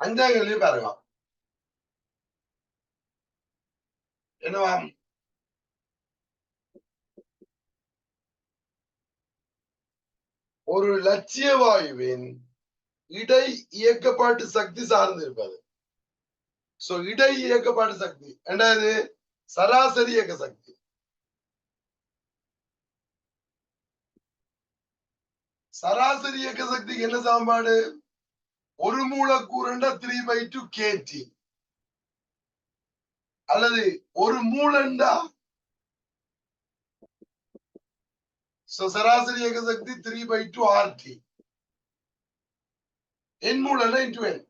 அஞ்சாம் கேள்வி பாருங்க. என்னவாம் ஒரு லட்சிய வாயுவின் இடை இயக்கப்பாட்டு சக்தி சார்ந்து இருப்பது. சோ இடை இயக்கப்பாட்டு சக்தி. ரெண்டாவது சராசரி இயக்க சக்தி. சராசரி இயக்க சக்திக்கு என்ன சாம்பாடு ஒரு மூலக்கூறுண்டா த்ரீ பை டூ கேடி அல்லது ஒரு மூலண்டா? சராசரி இயக்க சக்தி த்ரீ பை டூ ஆர்டி என் மூலம்னா இன்டு என்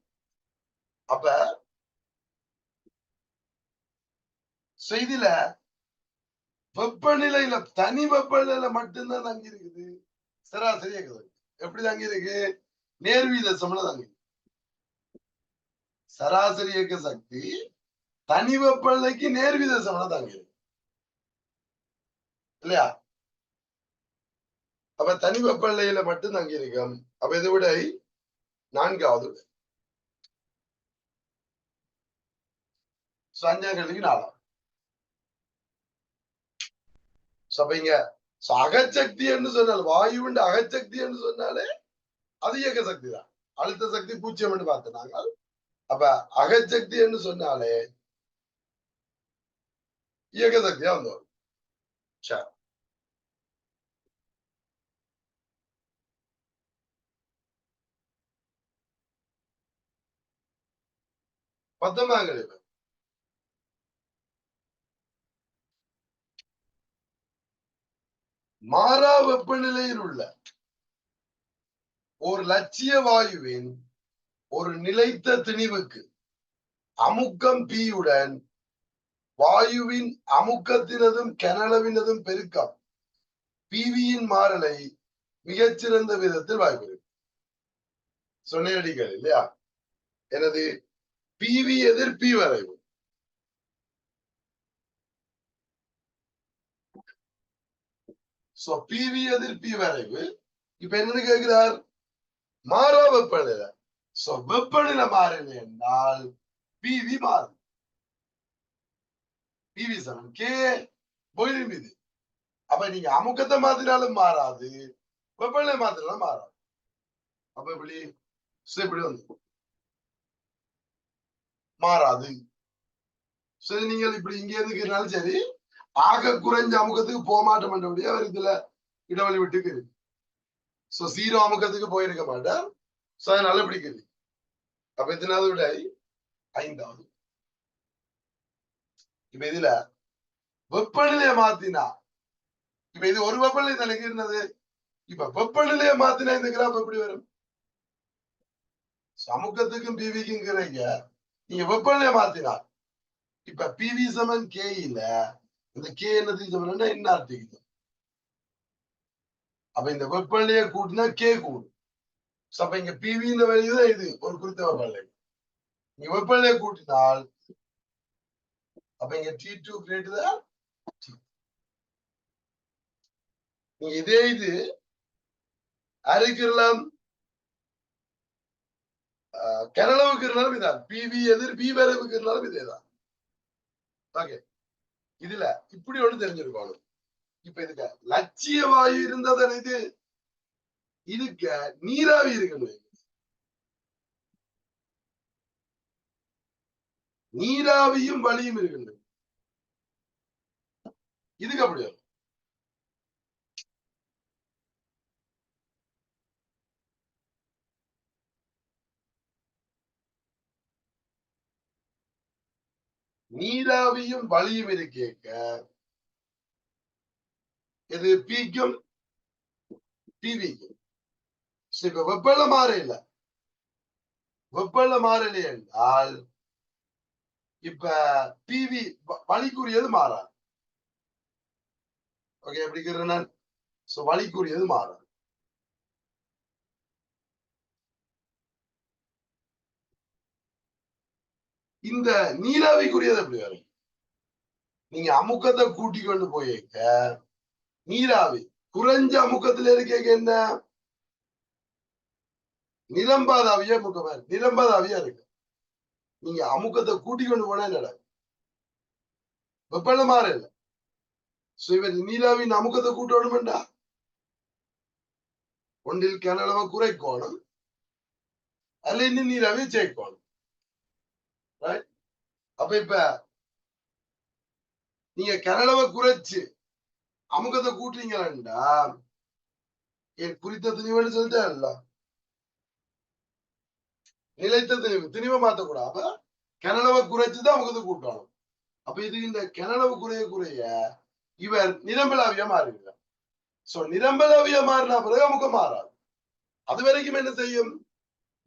அப்ப so இதுல வெப்பநிலையில தனி வெப்பநிலையில மட்டும்தான் தங்கி இருக்குது சராசரி இயக்க சக்தி எப்படி தங்கி இருக்கு நேர்வீத சமல தங்கி இருக்கு. சராசரி இயக்க சக்தி தனி வெப்பநிலைக்கு நேர்வித சமன தங்கியிருக்கும் இல்லையா? அப்ப தனி வெப்பநிலையில மட்டும் தங்கி இருக்கும் அப்ப இதை விட நான்காவது விடை. So, அஞ்சாம் கேள்விக்கு நாலாம் அப்ப இங்க அகச்சக்தி என்று சொன்னால் வாயுவின் அகச்சக்தி என்று சொன்னாலே அது இயக்க சக்தி தான். அழுத்த சக்தி பூஜ்ஜியம் என்று பார்த்து நாங்கள் அப்ப அகச்சக்தி என்று சொன்னாலே இயக்க சக்தியா வந்தோம் சரி. பத்தொன்பதாம் மாறா வெப்பநிலையில் உள்ள ஒரு லட்சிய வாயுவின் ஒரு நிலைத்த திணிவுக்கு. அமுக்கம் பியுடன் வாயுவின் அமுக்கத்தினதும் கனளவினதும் பெருக்கம். பிவியின் மாறலை மிகச்சிறந்த விதத்தில் வாய்ப்பு சொன்னேடிகள் இல்லையா? எனது பிவி எதிர் பி வரைவு. சோ பிவி எதிர் பி வரைவு இப்ப என்ன கேட்கிறார்? மாறா வெப்பநிலை சோ வெப்பநிலை மாறல என்றால் பிவி மாறும். பிவி சமன் கே பொயிலின் மீது அப்ப நீங்க அமுக்கத்தை மாத்தினாலும் மாறாது வெப்பநிலை மாத்தினாலும் மாறாது. அப்ப இப்படி இப்படி வந்து மாறாது. சரி நீங்கள் இப்படி இங்க இருக்கிறனாலும் சரி ஆக குறைஞ்ச அமுகத்துக்கு போக மாட்டோம் மாட்டபடியா அவர் இதுல இடைவெளி விட்டுக்கு இருக்கு சோ சீரோ அமுகத்துக்கு போயிருக்க மாட்டார். சோ அதனால பிடிக்குது அப்ப எத்தனாவது விட ஐந்தாவது இப்ப இதுல வெப்பநிலையை மாத்தினா இப்ப இது ஒரு வெப்பநிலை தலைக்கு இருந்தது. இப்ப வெப்பநிலையை மாத்தினா இந்த கிராப் எப்படி வரும்? சமூகத்துக்கும் பிவிக்கும் கிடைக்க நீங்க வெப்பநிலையை மாத்தினா இப்ப பிவி சமன் கே இல்ல இந்த கே என்னது சமன் என்ன அர்த்தம் அப்ப இந்த வெப்பநிலையை கூட்டினா கே கூடும். அப்ப இங்க பிவியில இந்த இது ஒரு குறித்த வெப்பநிலை நீங்க வெப்பநிலை கூட்டினால் அப்ப இங்க டி டூ கிரேட் தான் இதே இது அரைக்கிறலாம் கனளவுக்கு இருந்தாலும் இதான். பிவி எதிர் பி வரவுக்கு இருந்தாலும் இதேதான். ஓகே இதுல இப்படி ஒண்ணு தெரிஞ்சிருக்கணும். இப்ப இதுக்கு லட்சிய வாயு இருந்தது இது இதுக்கு நீராவி இருக்கணும் நீராவியும் வலியும் இருக்கணும் இதுக்கு அப்படி வரும் நீராவியும் வலியும் இருக்கேக்க இது பிக்கும் டிவிக்கும் இப்ப வெப்பல மாற இல்ல. வெப்பல என்றால் இப்ப பிவி வலிக்குரியது மாறாது? ஓகே எப்படி நான்? சோ வலிக்குரியது மாறாது? இந்த நீராவிக்குரியது எப்படி வரும்? நீங்க அமுக்கத்தை கூட்டி கொண்டு போயிருக்க நீராவி குறைஞ்ச அமுக்கத்துல இருக்க என்ன? நிலம்பாத அவியா முக்கமா நிரம்பாத அவியா இருக்கு. நீங்க அமுக்கத்தை கூட்டி கொண்டு போனா என்ன வெப்பல மாற மாறல சோ இவர் நீராவின் அமுக்கத்தை ஒன்றில் கனளவை குறைக்கணும். அல்ல இன்னும் நீராவி சேர்க்கணும். அப்ப இப்ப நீங்க கனளவை குறைச்சு அமுகத்தை கூட்டுறீங்களா என் குறித்த திணிவுன்னு சொல்லிட்டேன்ல. நிலைத்த திணிவு திணிவை மாத்தக்கூடாது அப்ப கனளவை குறைச்சுதான் அமுக்கத்தை கூட்டணும். அப்ப இது இந்த கனளவு குறைய குறைய இவர் நிரம்பலாவியா மாறிடுவார் சோ நிரம்பலாவியா மாறினா பிறகு அமுக்கம் மாறாது. அது வரைக்கும் என்ன செய்யும்?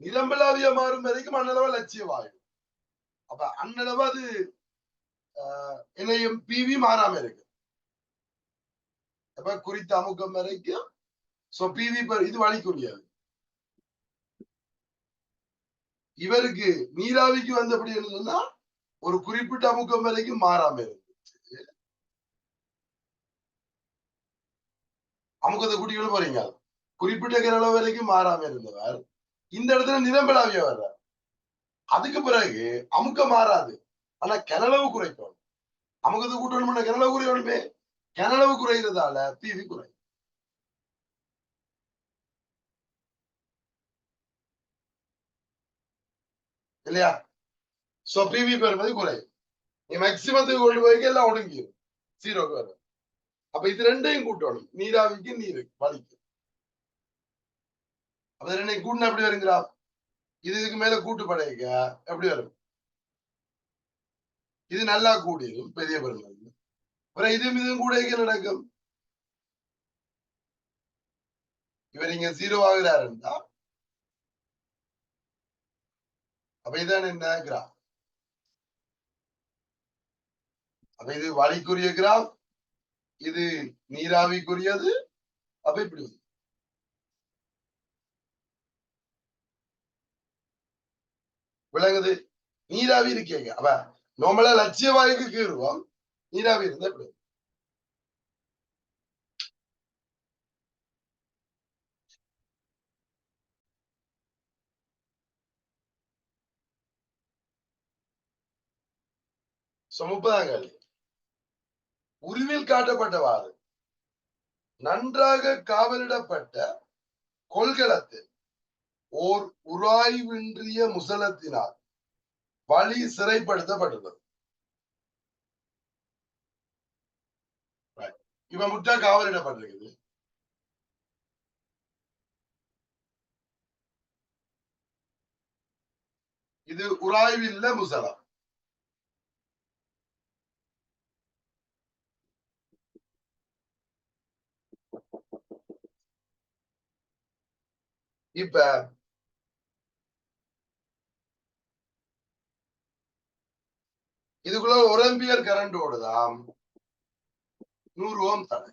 நிரம்பலாவிய மாறும் வரைக்கும் அண்ணளவு லட்சியமாகும் அப்ப அண்ணளவா அது ஆஹ், என்னையும் பிவி மாறாம இருக்கு. அப்ப குறித்த அமுக்கம் வரைக்கும் சோ பிவி இது வழிக்குரியது. இவருக்கு நீராவிக்கு வந்தபடி என்னதுன்னா ஒரு குறிப்பிட்ட அமுக்கம் வரைக்கும் மாறாம இருந்துச்சு. அமுக்கத்தை கூட்டிக்கொண்டு போறீங்க. குறிப்பிட்ட கிரளவு வரைக்கும் மாறாம இருந்தவர். இந்த இடத்துல நிரம்பலாவிய வர்றார். அதுக்கு பிறகு அமுக்கம் மாறாது. ஆனா கிணளவு குறைக்கணும். அமுக்கத்தை கூட்டணும்னா கிணளவு குறையணுமே. கிணளவு குறைகிறதால பிவி குறை இல்லையா? சோ பிவி பெருமதி குறையும். நீ மேக்சிமத்துக்கு கொண்டு போய் எல்லாம் ஒடுங்கிடும் ஜீரோக்கு வரும். அப்ப இது ரெண்டையும் கூட்டணும். நீராவிக்கு நீரு வலிக்கு அப்ப ரெண்டையும் கூட்டினா எப்படி வருங்கிறா? இது இதுக்கு மேல கூட்டு படையக்க எப்படி வரும்? இது நல்லா கூடியும் பெரிய பெருமை அப்புறம் இதுவும் இதுவும் கூட நடக்கும்? இவர் இங்க ஜீரோ ஆகிறாருன்னா அப்ப இதான் என்ன கிராஃப் அப்ப இது வழிக்குரிய கிராஃப் இது நீராவிக்குரியது அப்ப இப்படி வந்து விளங்குது நீராவி இருக்கீங்க அப்ப நம்மள லட்சிய வாய்க்கு கீறுவோம் நீராவி இருந்தா இப்படி வரும். முப்பதாம் கேள்வி உருவில் காட்டப்பட்டவாறு நன்றாக காவலிடப்பட்ட கொள்கலத்தில் ஓர் உராய்வின்றிய முசலத்தினால் வழி சிறைப்படுத்தப்பட்டுள்ளது. இவ முட்டா காவலிடப்பட்டிருக்குது. இது உராய்வில்ல முசலம். இப்ப இதுக்குள்ள ஒரு ஆம்பியர் கரண்ட் ஓடுதாம். நூறு ஓம் தடை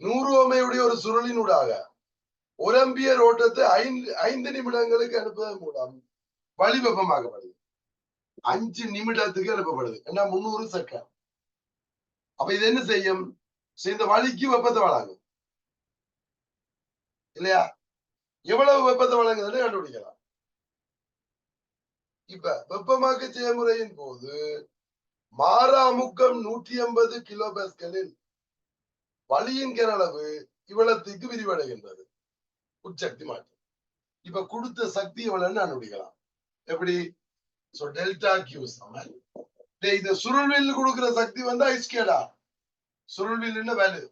நூறு ஓமையுடைய ஒரு சுருளினூடாக ஒரு ஆம்பியர் ஓட்டத்தை ஐந்து ஐந்து நிமிடங்களுக்கு அனுப்புவதன் மூலம் வழிவெப்பமாக்கப்படுது அஞ்சு நிமிடத்துக்கு அனுப்பப்படுது ஏன்னா முன்னூறு செகண்ட் அப்ப இது என்ன செய்யும்? இந்த வழிக்கு வெப்பத்தை வழங்கும். இல்லையா? எவ்வளவு வெப்பத்தை வழங்குதுன்னு கண்டுபிடிக்கலாம். இப்ப வெப்பமாக்க செயல்முறையின் போது மாறாமுக்கம் நூற்றி ஐம்பது கிலோ பேஸ்கலில் வழியின் கனளவு இவ்வளத்துக்கு விரிவடைகின்றது. உட்சக்தி மாற்றம். இப்ப கொடுத்த சக்தி எவ்வளவுன்னு கண்டுபிடிக்கலாம். எப்படி? சோ டெல்டா கியூ சமன் இந்த சுருள்வில் கொடுக்கிற சக்தி வந்து ஐஸ்கேடா சுருள்வில் வேல்யூ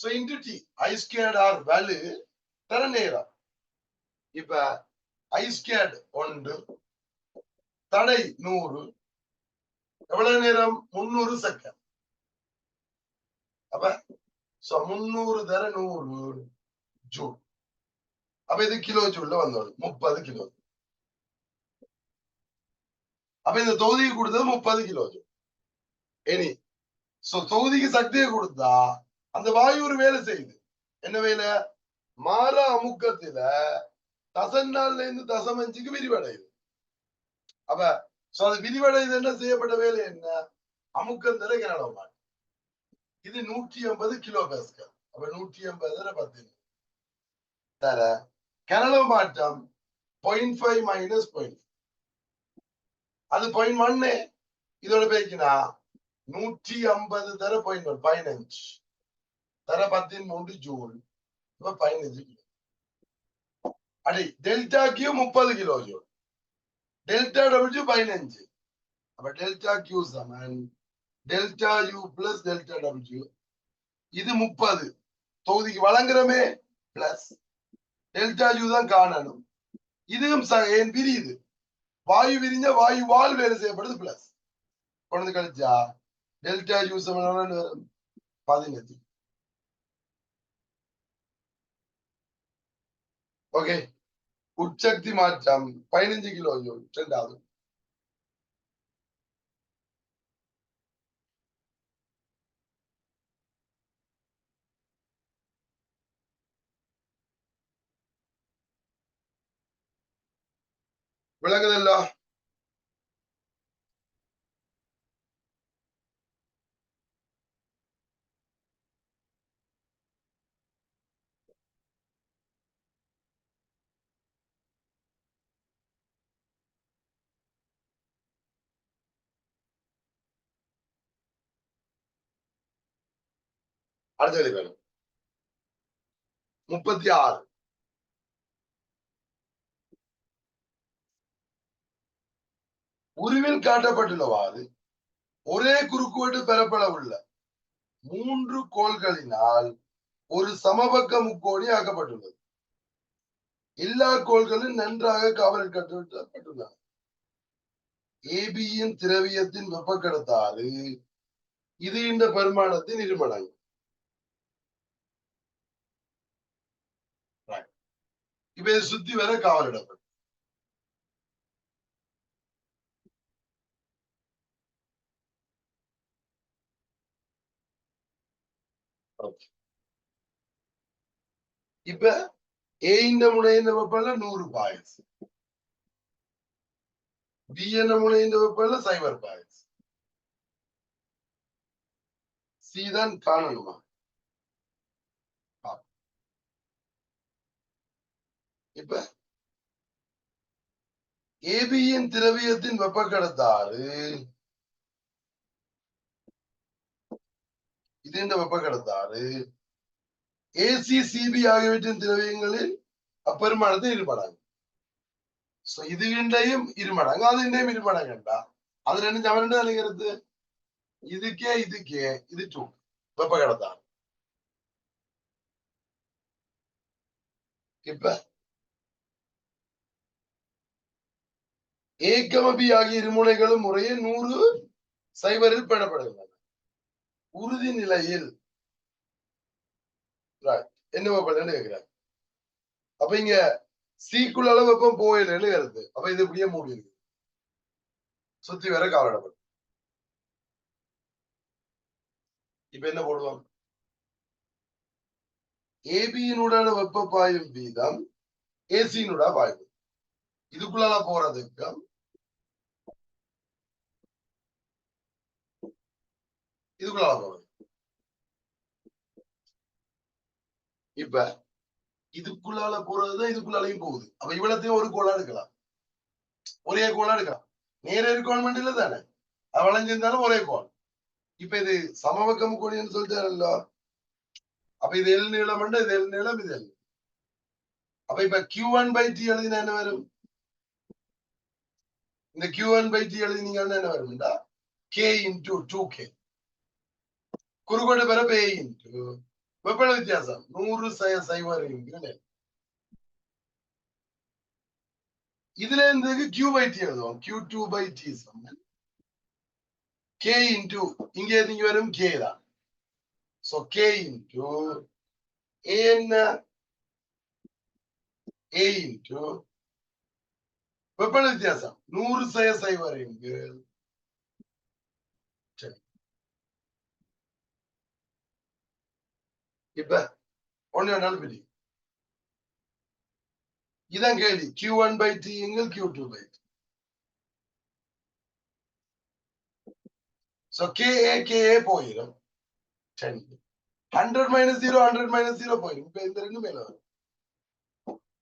சோ இன்டிட்டி டி ஐஸ்கேட் ஆர் வேல்யூ தர நேரம் இப்ப ஐஸ்கேட் ஒன்று. தடை நூறு. எவ்வளவு நேரம்? முன்னூறு செகண்ட் அப்ப சோ முன்னூறு தர நூறு. ஜூல். அப்ப இது கிலோ ஜூல்ல வந்தோம் முப்பது கிலோ அப்ப இந்த தொகுதிக்கு கொடுத்தது முப்பது கிலோ ஜூல். இனி சோ தொகுதிக்கு சக்தியை கொடுத்தா அந்த வாயு ஒரு வேலை செய்யுது. என்ன வேலை? மாற அமுக்கத்துல தசநாள்ல இருந்து தசமஞ்சுக்கு விரிவடையுது. அப்ப சோ அது விரிவடையுது என்ன? செய்யப்பட்ட வேலை என்ன? அமுக்கம் தர கனடமான் இது நூற்றி ஐம்பது கிலோ பேஸ்கல் அப்ப நூற்றி ஐம்பதுல பத்து. தர கனடா மாற்றம் பாயிண்ட் ஃபைவ் மைனஸ் பாயிண்ட் அது பாயிண்ட் ஒன்னு இதோட பேக்கினா நூற்றி ஐம்பது தர பாயிண்ட் ஒன் பதினஞ்சு. தர பத்தி மூன்று ஜூல். இப்ப பதினஞ்சு கிலோ அடி டெல்டா கியூ முப்பது கிலோ ஜூல். டெல்டா டபிள்யூ பதினஞ்சு. அப்ப டெல்டா கியூ சமன் delta U plus delta W இது முப்பது. தொகுதிக்கு வழங்குறமே பிளஸ் டெல்டா யூ தான் காணணும். இதுவும் ச- ஏன் பிரியுது வாயு விரிஞ்ச வாயு வால் வேலை செய்யப்படுது பிளஸ் கொண்டு கழிச்சா டெல்டா யூ சமன் பதினஞ்சு. ஓகே உட்சக்தி மாற்றம் பதினஞ்சு கிலோ ஜூல் ரெண்டாவது அடுத்தது வேணும். முப்பத்தி ஆறு உருவில் காட்டப்பட்டுள்ளவாறு ஒரே குறுக்குவெட்டு பெறப்படவுள்ள மூன்று கோள்களினால் ஒரு சமபக்க முக்கோணி ஆக்கப்பட்டுள்ளது. எல்லா கோள்களும் நன்றாக காவலில் கட்டப்பட்டுள்ளன. ஏபியின் திரவியத்தின் வெப்பக்கடத்தாறு இது இந்த பெருமானத்தின் இருமடங்கு. இப்ப சுத்தி வர காவலிடப்படும் இப்ப ஏ இந்த வெப்பல நூறு பாயல்ஸ் பி என்ன முனைந்த வெப்பல சைபர் பாயல்ஸ் சி தான் காணணுமா? இப்ப ஏபியின் திரவியத்தின் வெப்ப கடத்தாறு இது இந்த வெப்ப கடத்தாறு ஏசி சிபி ஆகியவற்றின் திரவியங்களில் அப்பெருமானத்தை இருமடங்கு சோ இது இண்டையும் இருமடங்கு அது இண்டையும் இருமடங்குண்டா அது ரெண்டு சமன் நினைக்கிறது இதுக்கே இதுக்கே இது டூ வெப்ப கடத்தாறு இப்ப ஏகமபி ஆகிய இருமுனைகளும் முறையே நூறு சைபரில் பெறப்படுகின்றன உறுதி நிலையில். Right. என்ன கேட்கிறார் அப்ப இங்க சீக்குள்ள அளவு வெப்பம் போயிடுன்னு கருத்து? அப்ப இது இப்படியே மூடி இருக்கு. சுத்தி வேற கவலைப்படும். இப்ப என்ன போடுவோம்? ஏபியினுடான வெப்ப பாயும் வீதம் ஏசியினுடா பாயும் இதுக்குள்ள போறதுக்கு இதுக்குள்ள போறது. இப்ப இதுக்குள்ளால போறதுதான் இதுக்குள்ளாலையும் போகுது. அப்ப இவ்வளத்தையும் ஒரு கோலா எடுக்கலாம். ஒரே கோலா எடுக்கலாம். நேர ரிக்வயர்மெண்ட் இல்ல தானே? அது வளைஞ்சிருந்தாலும் ஒரே கோல் இப்ப இது சமவக்கம் கோடின்னு சொல்லிட்டாருல்ல. அப்ப இது எல் நீளம் இது எல் நீளம் இது எல் அப்ப இப்ப கியூ ஒன் பை டி எழுதினா என்ன வரும்? இந்த கியூ ஒன் பை டி எழுதினீங்கன்னா என்ன வரும்டா? கே இன்டூ டூ கே குறுக்கோடு பிறப்பு ஏ இன்டூ வெப்பட வித்தியாசம். நூறு சய சைவர் இன்டு இதுல இருந்து கியூ பை டி எழுதுவோம். கியூ டூ பை டி சமன் கே இன்டூ இங்க நீங்க வரும்? கே தான். சோ கே இன்டூ ஏ என்ன? ஏ வெப்பநிலை வித்தியாசம் நூறு சய சைவர் இன்டு சரி இப்ப ஒன்னு வேணாலும் பிடி இதான் கேள்வி கியூ ஒன் பை டி எங்கள் Q two by T so K A K A போயிடும் சரி hundred minus zero hundred minus zero போயிடும் இப்ப இந்த ரெண்டு மேல வரும்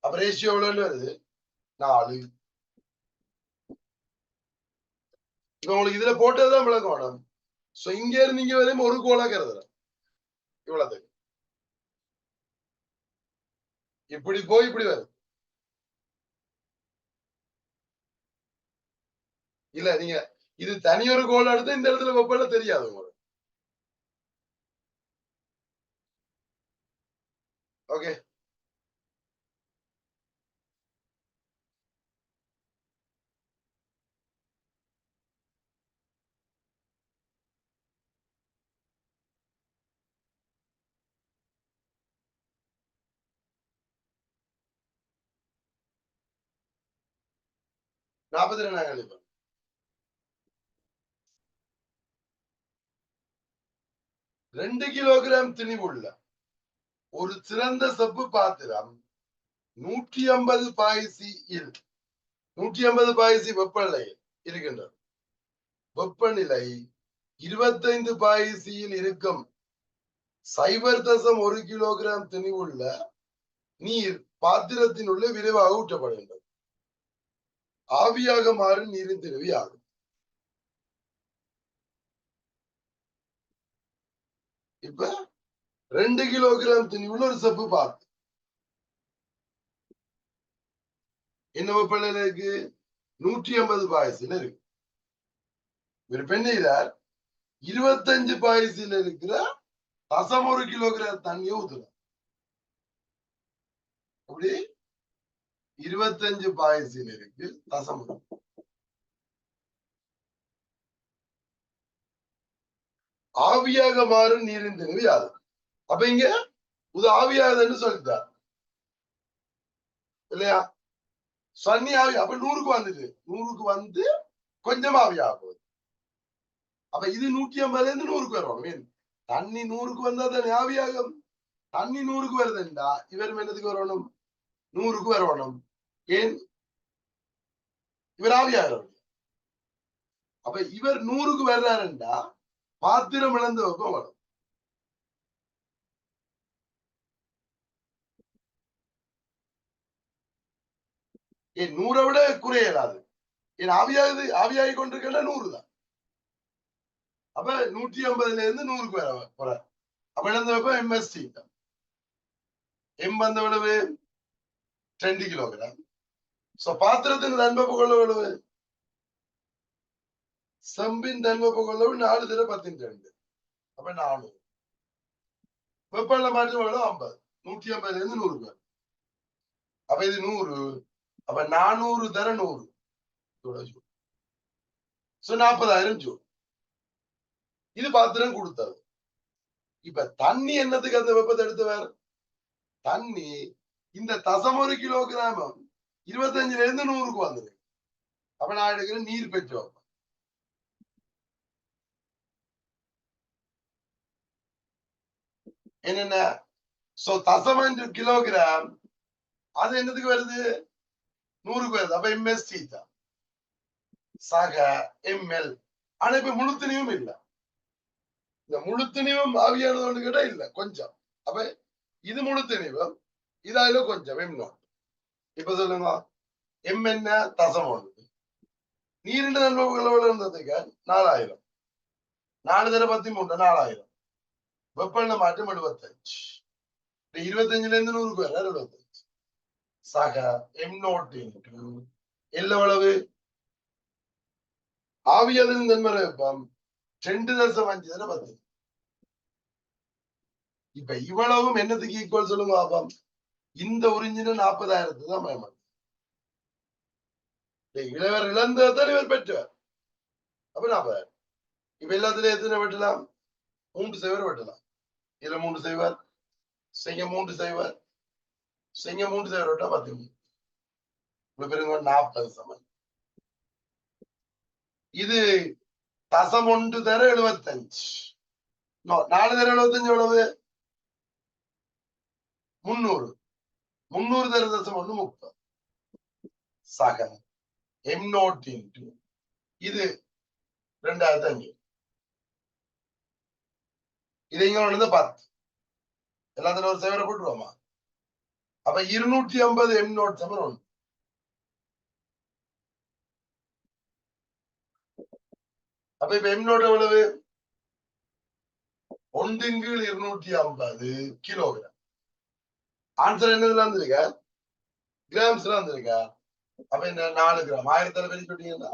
அப்ப ரேஷியோ எவ்வளவு வருது நாலு இப்ப உங்களுக்கு இதுல போட்டதுதான் விளக்கம் சோ இங்க இருந்து இங்க வரையும் ஒரு கோலா கருதுறேன் இவ்வளவு இப்படி போய் இப்படி வரும். இல்ல நீங்க இது தனியொரு கோல் எடுத்து இந்த இடத்துல வெப்பல தெரியாது உங்களுக்கு. ஓகே நாற்பத்தி ரெண்டாயிரம் கழிப்பேன் ரெண்டு கிலோகிராம் திணிவுள்ள ஒரு சிறந்த செப்பு பாத்திரம் நூற்றி ஐம்பது இல் நூற்றி ஐம்பது பாய்சி வெப்பநிலையில் இருக்கின்றது. வெப்பநிலை இருபத்தைந்து பாய்சியில் இருக்கும். சைபர் தசம் ஒரு கிலோகிராம் திணிவுள்ள நீர் பாத்திரத்தினுள்ளே விரைவாக ஊற்றப்படுகின்றது. ஆவியாக மாறும் நீரின் திரவி ஆகும். இப்ப ரெண்டு கிலோகிராம் திணிவுள்ள ஒரு சப்பு பார்த்து. என்ன வெப்பநிலை இருக்கு நூற்றி ஐம்பது பாயசில இருக்கு. ஒரு பெண்ணிலார் இருபத்தஞ்சு பாயசில இருக்கிற ரசம் ஒரு கிலோகிராம் தண்ணியை ஊத்துறார். அப்படி இருபத்தஞ்சு பாயசில் இருக்கு தசம் ஆவியாக மாறும் நீரின் திணிவு யாது? அப்ப இங்க இது ஆவியாகுதுன்னு சொல்லிட்டார் இல்லையா? சன்னி ஆவி அப்ப நூறுக்கு வந்துட்டு நூறுக்கு வந்து கொஞ்சம் ஆவியாக போகுது அப்ப இது நூற்றி ஐம்பதுல இருந்து நூறுக்கு வரணும் மீன் தண்ணி நூறுக்கு வந்தா தானே ஆவியாகும். தண்ணி நூறுக்கு வருதுண்டா இவர் என்னதுக்கு வரணும் நூறுக்கு வரணும் ஏன்? இவர் ஆவியாகிறவர் அப்ப இவர் நூறுக்கு வர்றாருண்டா பாத்திரம் இழந்த வெப்பம் வரும் ஏன் நூறை விட குறையலாது ஏன் ஆவியாகுது ஆவியாகி கொண்டிருக்கா நூறு தான். அப்ப நூற்றி ஐம்பதுல இருந்து நூறுக்கு வர போற அப்ப இழந்த வெப்பம் எம்எஸ்டி எம் வந்த விளவு? ரெண்டு கிலோகிராம் சோ பாத்திரத்தின் தன்வெப்ப கொள்ள எவ்வளவு? செம்பின் தன்வெப்ப கொள்ளவு நாலு தர பத்தின் ரெண்டு. அப்ப நானூறு. வெப்பநிலை மாற்றம் எவ்வளவு? ஐம்பது. நூற்றி ஐம்பதுல இருந்து நூறு பேர். அப்ப இது நூறு. அப்ப நானூறு தர நூறு. சோ நாற்பதாயிரம் ஜூல். இது பாத்திரம் கொடுத்தது. இப்ப தண்ணி என்னத்துக்கு அந்த வெப்பத்தை வேற தண்ணி இந்த தசம் ஒரு கிலோகிராம் இருபத்தஞ்சுல இருந்து நூறுக்கு வந்தது. அப்ப நான் நீர் பெற்று வைப்பேன் என்னென்ன? சோ தசம் என்று கிலோகிராம் அது என்னத்துக்கு வருது? நூறுக்கு வருது. அப்ப எம்எஸ்டி தான் சக எம்எல் ஆனா இப்ப முழுத்தனியும் இல்ல. இந்த முழுத்தனிவும் ஆவியானது ஒண்ணு கேட்டா இல்ல கொஞ்சம். அப்ப இது முழுத்தனிவும் இது கொஞ்சம் எம் நாட் இப்ப சொல்லுங்க எம் என்ன? தசம் ஒன்று. நீரிண்ட நண்பர்கள் எவ்வளவு இருந்ததுக்கு நாலாயிரம். நாலு தர பத்தி மூன்று நாலாயிரம். வெப்பநிலை மாற்றம் எழுபத்தஞ்சு. இருபத்தஞ்சுல இருந்து நூறுக்கு வர எழுபத்தஞ்சு. சக எம் நோட் எல்லவளவு எவ்வளவு? ஆவியதின் நன்மர வெப்பம். ரெண்டு தசம் அஞ்சு தர பத்து இப்ப இவ்வளவும் என்னத்துக்கு ஈக்குவல் சொல்லுங்க பாப்போம் இந்த உறிஞ்சின நாற்பதாயிரத்து தான் பயன்படுது இளவர் இழந்ததான் இவர் பெற்றவர். அப்ப நாற்பதாயிரம் இப்ப எல்லாத்துலயும் எத்தனை வெட்டலாம்? மூன்று சைவர் வெட்டலாம். இதுல மூன்று சைவர் செய்ய மூன்று சைவர் செய்ய மூன்று சைவர் வெட்டா பத்து இவ்வளவு பெருங்க நாற்பது சமன் இது தசம் ஒன்று தர எழுபத்தஞ்சு. நாலு தர எழுபத்தஞ்சு எவ்வளவு? முன்னூறு முன்னூறு தர தசம் ஒண்ணு முப்பது. சக எம் நோட் இன்டு இது ரெண்டாயிரத்தி அஞ்சு இது இங்க ஒண்ணு பத்து எல்லாத்துல ஒரு சேவரை போட்டுருவோமா? அப்ப இருநூற்றி ஐம்பது எம் நோட் சமன் ஒன்று அப்ப இப்ப எம் நோட் எவ்வளவு? ஒன்றின் கீழ் இருநூற்றி ஐம்பது கிலோகிராம். ஆன்சர் என்னதுல வந்திருக்க கிராம்ஸ்ல வந்திருக்கா அப்ப என்ன நாலு கிராம் ஆயிரத்தி பெரிய சொன்னீங்கன்னா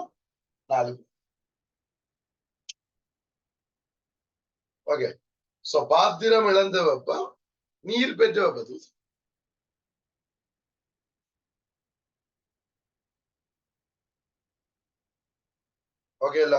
நாலு ஓகே சோ பாத்திரம் இழந்த வெப்பம் நீர் பெற்ற வெப்பத்தில் ஓகே இல்ல.